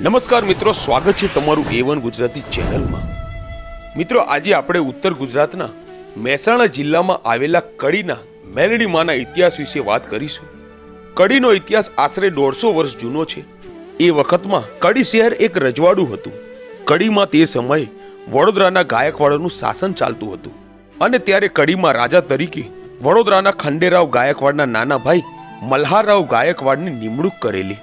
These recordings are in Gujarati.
નમસ્કાર મિત્રો, સ્વાગત છે તમારું એ વન ગુજરાતી ચેનલમાં. મિત્રો, આજે આપણે ઉત્તર ગુજરાતના મહેસાણા જિલ્લામાં આવેલા કડીના મેલડીમાના ઇતિહાસ વિશે વાત કરીશું. કડીનો ઇતિહાસ આશરે દોઢસો વર્ષ જૂનો છે. એ વખતમાં કડી શહેર એક રજવાડું હતું. કડીમાં તે સમયે વડોદરાના ગાયકવાડોનું શાસન ચાલતું હતું. અને ત્યારે કડીમાં રાજા તરીકે વડોદરાના ખંડેરાવ ગાયકવાડના નાના ભાઈ મલ્હારરાવ ગાયકવાડની નિમણૂક કરેલી.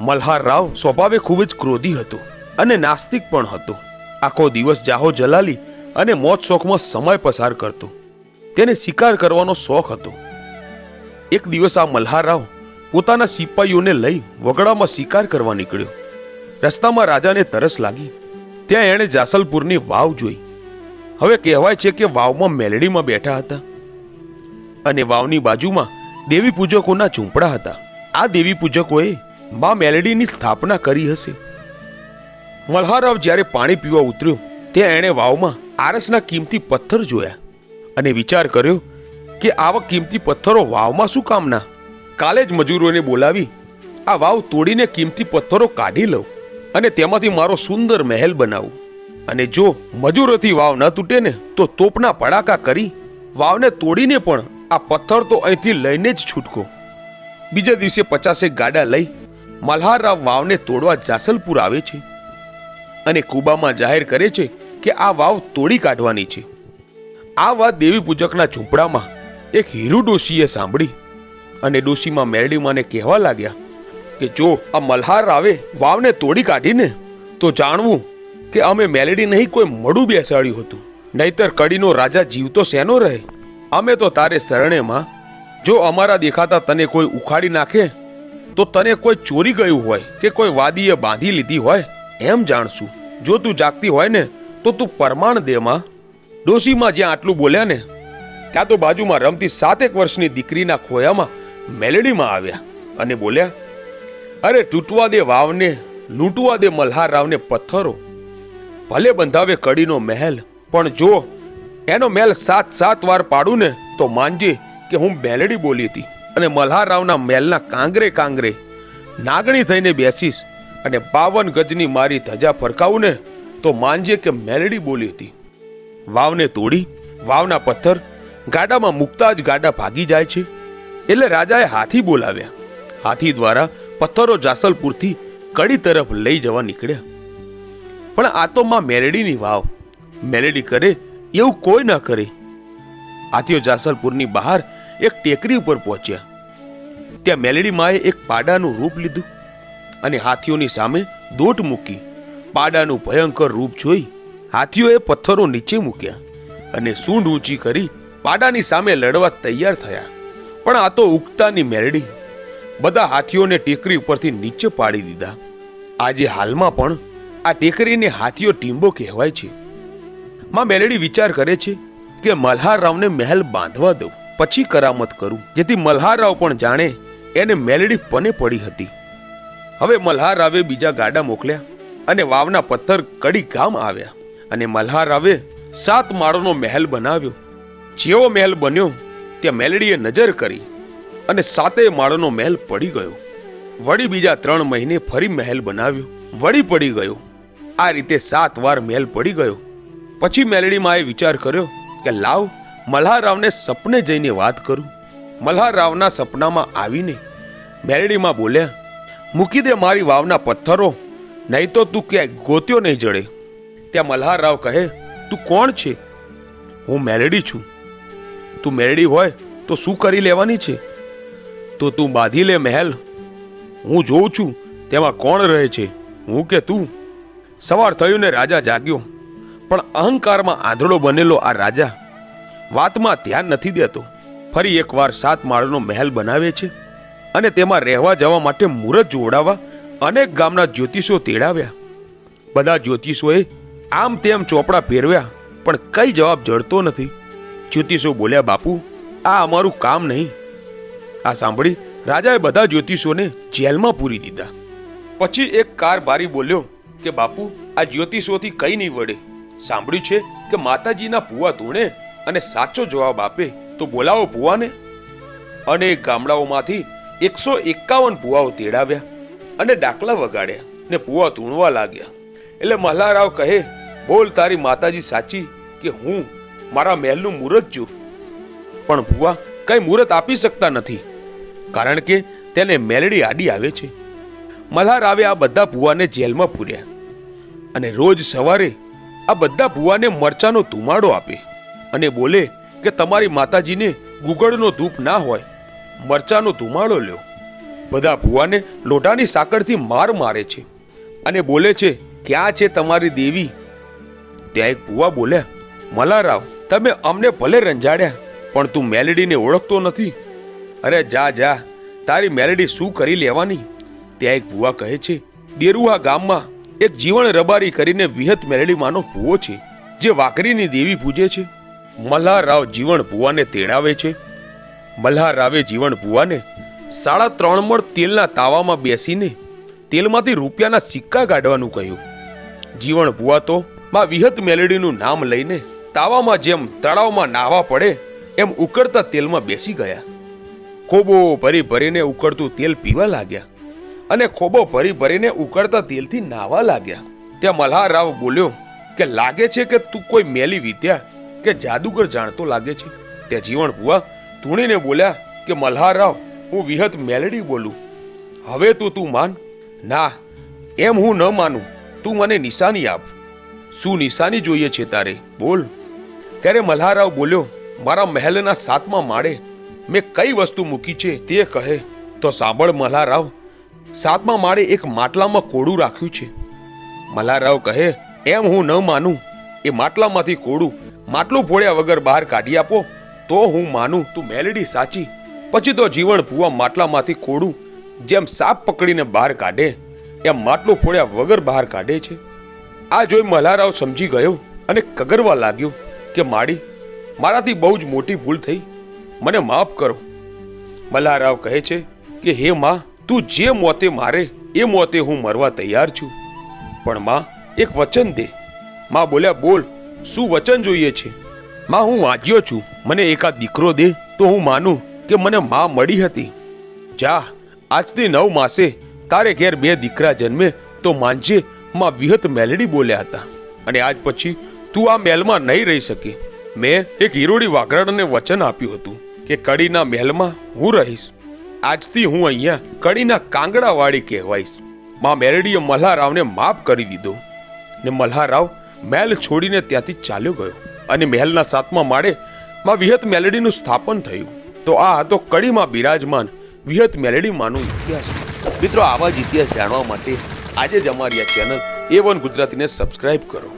મલ્હારરાવ સ્વભાવે ખૂબ જ ક્રોધી હતો અને નાસ્તિક પણ હતો. આખો દિવસ જાહો જલાલી અને મોજ શોખમાં સમય પસાર કરતો. તેને શિકાર કરવાનો શોખ હતો. એક દિવસ આ મલ્હારરાવ પોતાના સિપાહીઓને લઈ વગડામાં શિકાર કરવા નીકળ્યો. રસ્તામાં રાજાને તરસ લાગી. ત્યાં એણે જાસલપુરની વાવ જોઈ. હવે કહેવાય છે કે વાવમાં મેલડીમાં બેઠા હતા. અને વાવની બાજુમાં દેવી પૂજકોના ઝૂંપડા હતા. આ દેવી પૂજકોએ મા મેલડીની સ્થાપના કરી હશે. મલ્હારાવ જ્યારે પાણી પીવા ઉતર્યો ત્યાં એણે વાવમાં આરસના કિંમતી પથ્થર જોયા અને વિચાર કર્યો કે આવા કિંમતી પથ્થરો વાવમાં શું કામના? કાલે જ મજૂરોને બોલાવી, આ વાવ તોડીને કિંમતી પથ્થરો કાઢી લઉં અને તેમાંથી મારો સુંદર મહેલ બનાવું. અને જો મજૂરોથી વાવ ન તૂટે ને, તો તોપના પડાકા કરી વાવને તોડીને પણ આ પથ્થર તો અહીંથી લઈને જ છૂટકો. બીજા દિવસે પચાસેક ગાડા લઈ મલ્હારરાવ વાવને તોડવા જાસલપુર આવે છે અને કુબામાં જાહેર કરે છે કે આ વાવ તોડી કાઢવાની છે. આ વાત દેવી પૂજકના ઝૂંપડામાં એક હીરુ ડોશીએ સાંભળી અને ડોશીમાં મેરડીમાને કહેવા લાગ્યા કે જો આ મલ્હાર આવે વાવને તોડી કાઢીને, તો જાણવું કે અમે મેલેડી નહીં કોઈ મળું બેસાડ્યું હતું. નહીતર કડીનો રાજા જીવતો શેનો રહે? અમે તો તારે શરણેમાં, જો અમારા દેખાતા તને કોઈ ઉખાડી નાખે તો તને કોઈ ચોરી ગયું હોય કે કોઈ વાદીએ બાંધી લીધી હોય, એમ જાણશું. જો તું જાગતી હોય ને, તો તું પરમાણ દેમાં. ડોશીમાં જ્યાં આટલું બોલ્યા ને, ત્યાં તો બાજુમાં રમતી સાતેક વર્ષની દીકરીના ખોયામાં મેલેડીમાં આવ્યા અને બોલ્યા, અરે તૂટવા દે વાવને, લૂંટવા દે મલ્હારરાવને પથ્થરો. ભલે બંધાવે કડીનો મહેલ, પણ જો એનો મહેલ સાત સાત વાર પાડું ને, તો માનજે કે હું મેલડી બોલી હતી. અને મલ્હારાવના મહેલના કાંગરે કાંગરે નાગણી થઈને બેસીશ અને બાવન ગજની મારી ધજા ફરકાવું ને તો માનજે કે મેલડી બોલી હતી. વાવને તોડી, વાવના પથ્થર, ગાડામાં મૂકતા જ ગાડા ભાગી જાય છે. એટલે રાજાએ હાથી બોલાવ્યા. હાથી દ્વારા પથ્થરો જાસલપુરથી કડી તરફ લઈ જવા નીકળ્યા. પણ આ તો માં મેલડીની વાવ. મેલડી કરે એવું કોઈ ન કરે. હાથીઓ જાસલપુરની બહાર એક ટેકરી ઉપર પહોંચ્યા. ત્યાં મેલેડી માએ એક પાડાનું રૂપ લીધું અને હાથીઓની સામે દોટ મૂકી પાડાનું ભયંકર રૂપ જોઈ હાથીઓએ પથ્થરો નીચે મૂક્યા અને સૂંઢ ઊંચી કરી પાડાની સામે લડવા તૈયાર થયા. પણ આ તો ઉગતાની મેલડી. બધા હાથીઓને ટેકરી ઉપરથી નીચે પાડી દીધા. આજે હાલમાં પણ આ ટેકરીને હાથીઓ ટીંબો કહેવાય છે. માં મેલેડી વિચાર કરે છે કે મલ્હારરાવને મહેલ બાંધવા દઉં. પછી કરામત કરું, જેથી મલ્હારરાવ પણ જાણે એને મેલડી પને પડી હતી. હવે મલ્હારરાવે બીજા ગાડા મોકલ્યા અને વાવના પથ્થર કડી ગામ આવ્યા અને મલ્હારરાવે સાત માળોનો મહેલ બનાવ્યો. જેવો મહેલ બન્યો, ત્યાં મેલડીએ નજર કરી અને સાતેય માળોનો મહેલ પડી ગયો. વળી બીજા ત્રણ મહિને ફરી મહેલ બનાવ્યો. વળી પડી ગયો. આ રીતે સાત વાર મહેલ પડી ગયો. પછી મેલડીમાં એ વિચાર કર્યો કે લાવ મલ્હારરાવને સપને જઈને વાત કરું. મલ્હારાવના સપનામાં આવીને મેરડીમાં બોલ્યા, મૂકી દે મારી વાવના પથ્થરો, નહીં તો તું ક્યાંય ગોત્યો નહીં જડે. ત્યાં મલ્હારરાવ કહે, તું કોણ છે? હું મેરડી છું. તું મેરડી હોય તો શું કરી લેવાની છે? તો તું બાંધી લે મહેલ. હું જોઉં છું તેમાં કોણ રહે છે. હું કે તું. સવાર થયું ને રાજા જાગ્યો, પણ અહંકારમાં આંધળો બનેલો આ રાજા વાતમાં ધ્યાન નથી દેતો. ફરી એકવાર સાત માળનો મહેલ બનાવે છે અને તેમાં રહેવા જવા માટે મુહૂર્ત જોડાવા અનેક ગામના જ્યોતિષો તેડાવ્યા. બધા જ્યોતિષોએ આમ તેમ ચોપડા ફેરવ્યા પણ કઈ જવાબ જડતો નથી. જ્યોતિષો બોલ્યા, બાપુ, આ અમારું કામ નહીં. આ સાંભળી રાજાએ બધા જ્યોતિષોને જેલમાં પૂરી દીધા. પછી એક કાર બારી બોલ્યો કે, બાપુ, આ જ્યોતિષોથી કઈ નહીં વળે. સાંભળ્યું છે કે માતાજીના ભુવા ધૂણે અને સાચો જવાબ આપે તો બોલાવો ભુવાને. અનેક ગામડાઓમાંથી એકસો એકાવન ભુવાઓ તેડાવ્યા અને ડાકલા વગાડ્યા ને ભુવા ધૂણવા લાગ્યા. એટલે મલ્હારાવ કહે, બોલ તારી માતાજી સાચી કે હું મારા મહેલનું મુહૂર્ત છું. પણ ભુવા કઈ મુહૂર્ત આપી શકતા નથી, કારણ કે તેને મેલડી આડી આવે છે. મલ્હારાવે આ બધા ભુવાને જેલમાં પૂર્યા અને રોજ સવારે આ બધા ભુવાને મરચાનો ધુમાડો આપે. અને બોલે કે તમારી માતાજીને ગુગળનો ધૂપ ના હોય. મરચાનો ધુમાડો લ્યો. બધા ભુવાને લોઢાની સાંકળથી માર મારે છે. અને બોલે છે, ક્યાં છે તમારી દેવી? ત્યાં એક ભુવા બોલ્યા મલારાવ તમે અમને ભલે રંજાડ્યા, પણ તું મેલેડીને ઓળખતો નથી. અરે જા જા, તારી મેલેડી શું કરી લેવાની? ત્યાં એક ભુવા કહે છે દેરુઆ ગામમાં એક જીવણ રબારી કરીને વિહત મેલેડીમાંનો ભુવો છે, જે વાકરીની દેવી પૂજે છે. મલ્હારરાવ જીવણ ભુવાને તેડાવે છે. મલ્હારાવે જીવણ ભુવાને સાડા ત્રણ મણ તેલના તાવામાં બેસીને તેલમાંથી રૂપિયાના સિક્કા કાઢવાનું કહ્યું. જીવણ ભુવા તો માં વિહત મેલેડીનું નામ લઈને તાવામાં જેમ તળાવમાં નાહવા પડે, એમ ઉકળતા તેલમાં બેસી ગયા. ખોબો ભરી ભરીને ઉકળતું તેલ પીવા લાગ્યા અને ખોબો ભરી ભરીને ઉકળતા તેલથી નાહવા લાગ્યા. ત્યાં મલ્હારાવ બોલ્યો કે લાગે છે કે તું કોઈ મેલી વિદ્યા? કે જાદુગર જાણતો લાગે છે. તે જીવણ ભુવા ધૂણીને બોલ્યા કે, મલ્હારરાવ, હું વિહત મેલડી બોલું. હવે તો તું માન. ના, એમ હું ન માનું. તું મને નિશાની આપ. શું નિશાની જોઈએ છે તારે? બોલ. ત્યારે મલ્હારરાવ બોલ્યો, મારા મહેલના સાતમા માળે મેં કઈ વસ્તુ મૂકી છે તે કહે. તો સાંભળ મલ્હારરાવ, સાતમા માળે એક માટલામાં કોડું રાખ્યું છે. મલ્હારરાવ કહે, એમ હું ન માનું. એ માટલામાંથી કોડું માટલું ફોડ્યા વગર બહાર કાઢી આપો. તો હું માનું તું મેલેડી સાચી. પછી તો જીવન ભૂવા માટલામાંથી કોડું જેમ સાપ પકડીને બહાર કાઢે, એમ માટલું ફોડ્યા વગર બહાર કાઢે છે. આ જોઈ મલ્હારાવ સમજી ગયો અને કગરવા લાગ્યો કે, માડી, મારાથી બહુ જ મોટી ભૂલ થઈ. મને માફ કરો. મલ્હારાવ કહે છે કે, હે માં, તું જે મોતે મારે, એ મોતે હું મરવા તૈયાર છું. પણ માં, એક વચન દે. માં બોલ્યા, બોલ શું વચન જોઈએ છે? માં, હું વાંચ્યો છું. મને એકાદ દીકરો દે તો હું માનું કે મને માં મળી હતી. જા, આજથી નવ માસે તારે ઘેર બે દીકરા જન્મે તો માનજે માં વિહત મેલડી બોલ્યા હતા. અને આજ પછી તું આ મહેલમાં નહીં રહી શકે. મેં એક હિરોડી વાઘરણને વચન આપ્યું હતું કે કડીના મહેલમાં હું રહીશ. આજથી હું અહીંયા કડીના કાંગડાવાળી કહેવાઈશ. માં મેલડીએ મલ્હારાવને માફ કરી દીધો. ને મલ્હારાવ મહેલ છોડીને ત્યાંથી ચાલ્યો ગયો અને મહેલના સાતમા માળે માં વિહત મેલેડીનું સ્થાપન થયું. તો આ હતો કડીમાં બિરાજમાન વિહત મેલડીમાંનો ઇતિહાસ. મિત્રો, આવા જ ઇતિહાસ જાણવા માટે આજે જ અમારી આ ચેનલ એ વન ગુજરાતીને સબસ્ક્રાઇબ કરો.